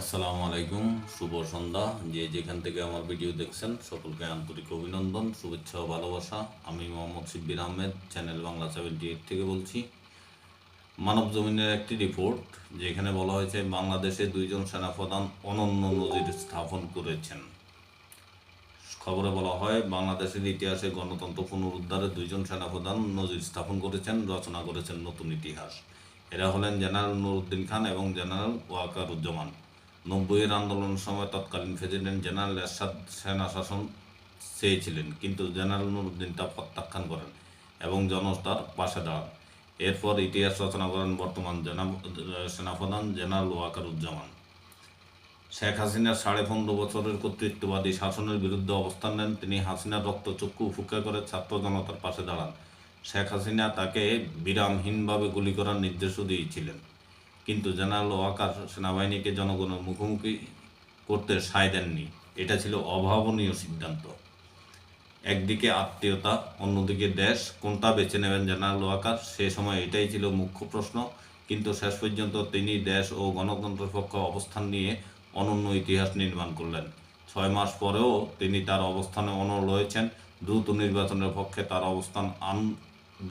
আসসালামু আলাইকুম, শুভ সন্ধ্যা। যে যেখান থেকে আমার ভিডিও দেখছেন, সকলকে আন্তরিক অভিনন্দন, শুভেচ্ছা ও ভালোবাসা। আমি Mohammad Shibbir Ahmed, channel Bangla seventy eight থেকে বলছি। মানব জমিনের একটি রিপোর্ট যেখানে বলা হয়েছে বাংলাদেশে দুইজন সেনাপ্রধান অনন্য নজির স্থাপন করেছেন। খবরে বলা হয়, বাংলাদেশের ইতিহাসে গণতন্ত্র পুনরুদ্ধারে দুইজন সেনাপ্রধান নজির স্থাপন করেছেন, রচনা করেছেন নতুন ইতিহাস। এরা হলেন জেনারেল নুরুদ্দিন খান এবং জেনারেল ওয়াকারুজ্জামান। নব্বইয়ের আন্দোলনের সময় তৎকালীন প্রেসিডেন্ট জেনারেল এরশাদ সেনা শাসন চেয়েছিলেন, কিন্তু জেনারেল নুরুদ্দিন তা প্রত্যাখ্যান করেন এবং জনতার পাশে দাঁড়ান। এরপর ইতিহাস রচনা করেন বর্তমান সেনাপ্রধান জেনারেল ওয়াকারুজ্জামান। শেখ হাসিনার সাড়ে পনেরো বছরের কর্তৃত্ববাদী শাসনের বিরুদ্ধে অবস্থান নেন। তিনি হাসিনার রক্তচক্ষু উপেক্ষা করে ছাত্র জনতার পাশে দাঁড়ান। শেখ হাসিনা তাকে বিরামহীনভাবে গুলি করার নির্দেশও দিয়েছিলেন। কিন্তু জেনারেল ওয়াকার সেনাবাহিনীকে জনগণের মুখোমুখি করতে সায় দেননি। এটা ছিল অভাবনীয় সিদ্ধান্ত। একদিকে আত্মীয়তা, অন্যদিকে দেশ। কোনটা বেছে নেবেন জেনারেল ওয়াকার? সে সময় এটাই ছিল মুখ্য প্রশ্ন। কিন্তু শেষ পর্যন্ত তিনি দেশ ও গণতন্ত্রের পক্ষে অবস্থান নিয়ে অনন্য ইতিহাস নির্মাণ করলেন। ছয় মাস পরেও তিনি তার অবস্থানে অনড় রয়েছেন। দ্রুত নির্বাচনের পক্ষে তার অবস্থান আন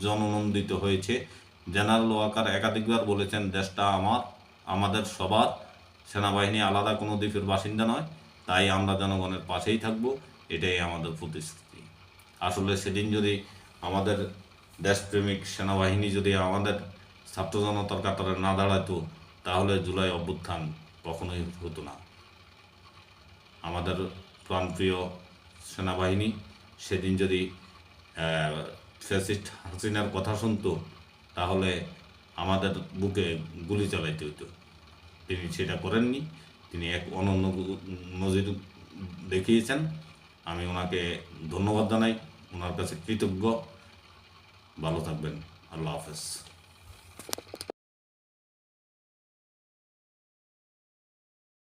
জননন্দিত হয়েছে। জেনারেল ওয়াকার একাধিকবার বলেছেন, দেশটা আমার, আমাদের সবার। সেনাবাহিনী আলাদা, কোনো দ্বীপের বাসিন্দা নয়। তাই আমরা জনগণের পাশেই থাকব। এটাই আমাদের প্রতিশ্রুতি। আসলে সেদিন যদি আমাদের দেশপ্রেমিক সেনাবাহিনী যদি আমাদের ছাত্র জনতার কাতারে না দাঁড়াতো তাহলে জুলাই অভ্যুত্থান কখনোই হতো না। আমাদের প্রাণপ্রিয় সেনাবাহিনী সেদিন যদি ফ্যাসিস্ট হাসিনার কথা শুনতো তাহলে আমাদের বুকে গুলি চালাইতে হতো তিনি সেটা করেননি, তিনি এক অনন্য নজির দেখিয়েছেন। আমি ওনাকে ধন্যবাদ জানাই, ওনার কাছে কৃতজ্ঞ। ভালো থাকবেন, আল্লাহ হাফেজ।